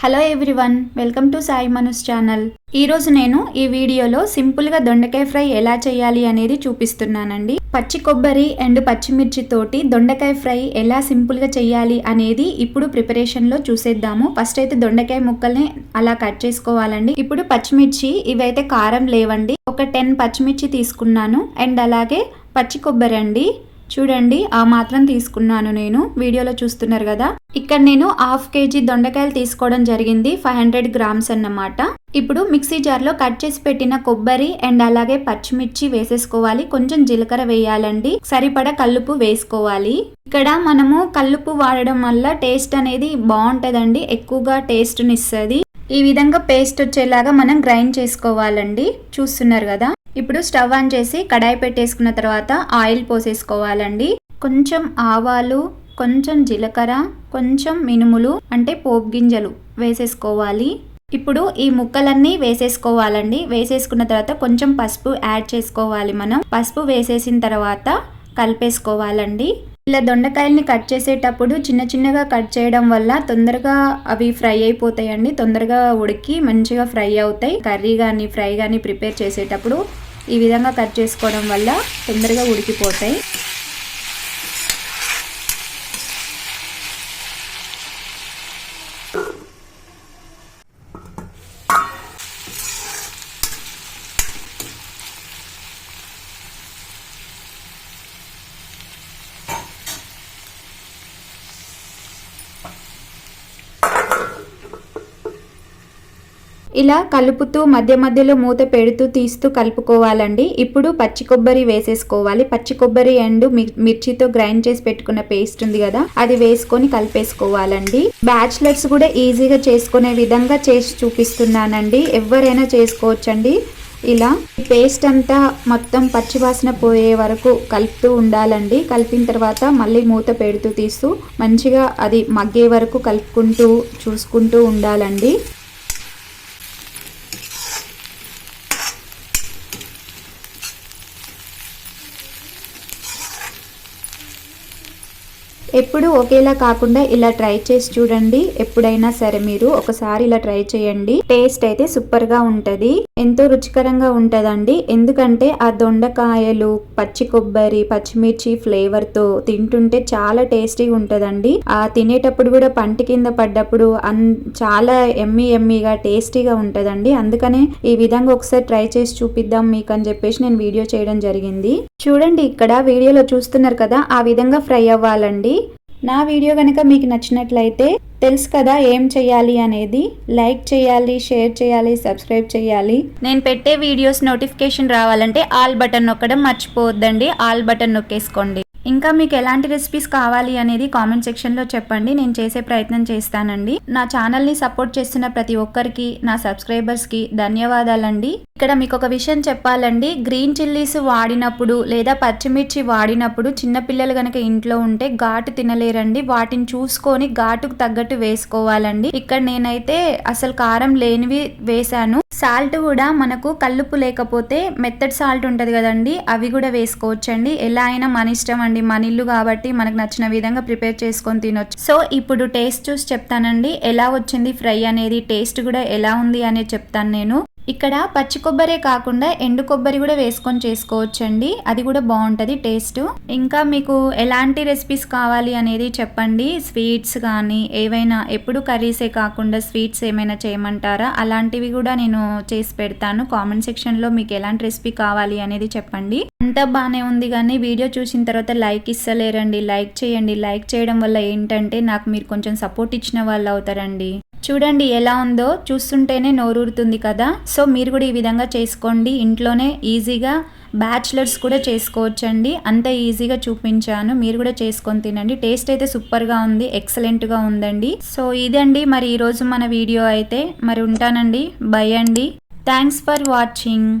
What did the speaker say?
Hello everyone welcome to Sai Manu's channel ఈరోజు నేను ఈ వీడియోలో సింపుల్గా దొండకాయ ఫ్రై ఎలా చేయాలి అనేది చూపిస్తున్నానండి. పచ్చి కొబ్బరి అండ్ పచ్చిమిర్చి తోటి దొండకాయ ఫ్రై ఎలా సింపుల్గా చేయాలి అనేది ఇప్పుడు ప్రిపరేషన్లో చూసేద్దాము. ఫస్ట్ అయితే దొండకాయ ముక్కల్ని అలా కట్ చేసుకోవాలండి. ఇప్పుడు పచ్చిమిర్చి ఇవైతే కారం లేవండి. ఒక టెన్ పచ్చిమిర్చి తీసుకున్నాను. అండ్ అలాగే పచ్చి కొబ్బరి అండి. చూడండి ఆ మాత్రం తీసుకున్నాను నేను. వీడియోలో చూస్తున్నారు కదా. ఇక్కడ నేను హాఫ్ కేజీ దొండకాయలు తీసుకోవడం జరిగింది ఫైవ్ హండ్రెడ్ గ్రామ్స్ అన్నమాట. ఇప్పుడు మిక్సీ జార్లో కట్ చేసి పెట్టిన కొబ్బరి అండ్ అలాగే పచ్చిమిర్చి వేసేసుకోవాలి. కొంచెం జీలకర్ర వేయాలండి. సరిపడా కల్లుపు వేసుకోవాలి. ఇక్కడ మనము కల్లుపు వాడడం వల్ల టేస్ట్ అనేది బాగుంటుందండి. ఎక్కువగా టేస్ట్ని ఇస్తుంది. ఈ విధంగా పేస్ట్ వచ్చేలాగా మనం గ్రైండ్ చేసుకోవాలండి. చూస్తున్నారు కదా? ఇప్పుడు స్టవ్ ఆన్ చేసి కడాయి పెట్టేసుకున్న తర్వాత ఆయిల్ పోసేసుకోవాలండి. కొంచెం ఆవాలు కొంచెం జీలకర్ర కొంచెం మినుములు అంటే పోపు గింజలు వేసేసుకోవాలి. ఇప్పుడు ఈ ముక్కలన్నీ వేసేసుకోవాలండి. వేసేసుకున్న తర్వాత కొంచెం పసుపు యాడ్ చేసుకోవాలి మనం. పసుపు వేసేసిన తర్వాత కలిపేసుకోవాలండి. ఇలా దొండకాయల్ని కట్ చేసేటప్పుడు చిన్న చిన్నగా కట్ చేయడం వల్ల తొందరగా అవి ఫ్రై అయిపోతాయండి. తొందరగా ఉడికి మంచిగా ఫ్రై అవుతాయి. కర్రీ కానీ ఫ్రై కానీ ప్రిపేర్ చేసేటప్పుడు ఈ విధంగా కట్ చేసుకోవడం వల్ల తొందరగా ఉడికిపోతాయి. ఇలా కలుపుతూ మధ్య మధ్యలో మూత పెడుతూ తీస్తూ కలుపుకోవాలండి. ఇప్పుడు పచ్చి కొబ్బరి వేసేసుకోవాలి. పచ్చి కొబ్బరి అండ్ మిర్చితో గ్రైండ్ చేసి పెట్టుకున్న పేస్ట్ ఉంది కదా అది వేసుకొని కలిపేసుకోవాలండి. బ్యాచిలర్స్ కూడా ఈజీగా చేసుకునే విధంగా చేసి చూపిస్తున్నానండి. ఎవరైనా చేసుకోవచ్చండి. ఇలా పేస్ట్ అంతా మొత్తం పచ్చివాసన పోయే వరకు కలుపుతూ ఉండాలండి. కలిపిన తర్వాత మళ్ళీ మూత పెడుతూ తీస్తూ మంచిగా అది మగ్గే వరకు కలుపుకుంటూ చూసుకుంటూ ఉండాలండి. ఎప్పుడు ఒకేలా కాకుండా ఇలా ట్రై చేసి చూడండి. ఎప్పుడైనా సరే మీరు ఒకసారి ఇలా ట్రై చేయండి. టేస్ట్ అయితే సూపర్గా ఉంటది. ఎంతో రుచికరంగా ఉంటదండి. ఎందుకంటే ఆ దొండకాయలు పచ్చి కొబ్బరి పచ్చిమిర్చి ఫ్లేవర్తో తింటుంటే చాలా టేస్టీగా ఉంటదండి. ఆ తినేటప్పుడు కూడా పంటి కింద పడ్డప్పుడు అన్ చాలా ఎమ్మి ఎమ్మిగా టేస్టీగా ఉంటదండి. అందుకనే ఈ విధంగా ఒకసారి ట్రై చేసి చూపిద్దాం మీకు అని చెప్పేసి నేను వీడియో చేయడం జరిగింది. చూడండి ఇక్కడ వీడియోలో చూస్తున్నారు కదా ఆ విధంగా ఫ్రై అవ్వాలండి. నా వీడియో కనుక మీకు నచ్చినట్లయితే తెలుసు కదా ఏం చేయాలి అనేది. లైక్ చేయాలి షేర్ చేయాలి సబ్స్క్రైబ్ చేయాలి నేను పెట్టే వీడియోస్ నోటిఫికేషన్ రావాలంటే ఆల్ బటన్ నొక్కడం మర్చిపోవద్దండి. ఆల్ బటన్ నొక్కేసుకోండి. ఇంకా మీకు ఎలాంటి రెసిపీస్ కావాలి అనేది కామెంట్ సెక్షన్లో చెప్పండి. నేను చేసే ప్రయత్నం చేస్తానండి. నా ఛానల్ని సపోర్ట్ చేస్తున్న ప్రతి ఒక్కరికి నా సబ్స్క్రైబర్స్కి ధన్యవాదాలండి. ఇక్కడ మీకు ఒక విషయం చెప్పాలండి. గ్రీన్ చిల్లీస్ వాడినప్పుడు లేదా పచ్చిమిర్చి వాడినప్పుడు చిన్నపిల్లలు కనుక ఇంట్లో ఉంటే ఘాటు తినలేరండి. వాటిని చూసుకొని ఘాటుకు తగ్గట్టు వేసుకోవాలండి. ఇక్కడ నేనైతే అసలు కారం లేనివి వేశాను. సాల్ట్ కూడా మనకు కల్లుపు లేకపోతే మెత్తడ్ సాల్ట్ ఉంటుంది కదండి అవి కూడా వేసుకోవచ్చండి. ఎలా అయినా మన ఇష్టం అండి మన ఇల్లు కాబట్టి మనకు నచ్చిన విధంగా ప్రిపేర్ చేసుకొని తినొచ్చు. సో ఇప్పుడు టేస్ట్ చూసి చెప్తానండి ఎలా వచ్చింది ఫ్రై అనేది టేస్ట్ కూడా ఎలా ఉంది అనేది చెప్తాను నేను. ఇక్కడ పచ్చి కొబ్బరే కాకుండా ఎండు కొబ్బరి కూడా వేసుకొని చేసుకోవచ్చండి. అది కూడా బాగుంటుంది టేస్ట్. ఇంకా మీకు ఎలాంటి రెసిపీస్ కావాలి అనేది చెప్పండి. స్వీట్స్ కానీ ఏవైనా ఎప్పుడు కర్రీసే కాకుండా స్వీట్స్ ఏమైనా చేయమంటారా? అలాంటివి కూడా నేను చేసి పెడతాను. కామెంట్ సెక్షన్లో మీకు ఎలాంటి రెసిపీ కావాలి అనేది చెప్పండి. అంతా బాగానే ఉంది కానీ వీడియో చూసిన తర్వాత లైక్ ఇస్తలేరండి. లైక్ చేయండి. లైక్ చేయడం వల్ల ఏంటంటే నాకు మీరు కొంచెం సపోర్ట్ ఇచ్చిన వాళ్ళు అవుతారండి. చూడండి ఎలా ఉందో చూస్తుంటేనే నోరూరుతుంది కదా. సో మీరు కూడా ఈ విధంగా చేసుకోండి. ఇంట్లోనే ఈజీగా బ్యాచిలర్స్ కూడా చేసుకోవచ్చండి. అంత ఈజీగా చూపించాను. మీరు కూడా చేసుకొని తినండి. టేస్ట్ అయితే సూపర్గా ఉంది ఎక్సలెంట్గా ఉందండి. సో ఇదండి మరి ఈరోజు మన వీడియో అయితే. మరి ఉంటానండి. బై అండి. Thanks for watching.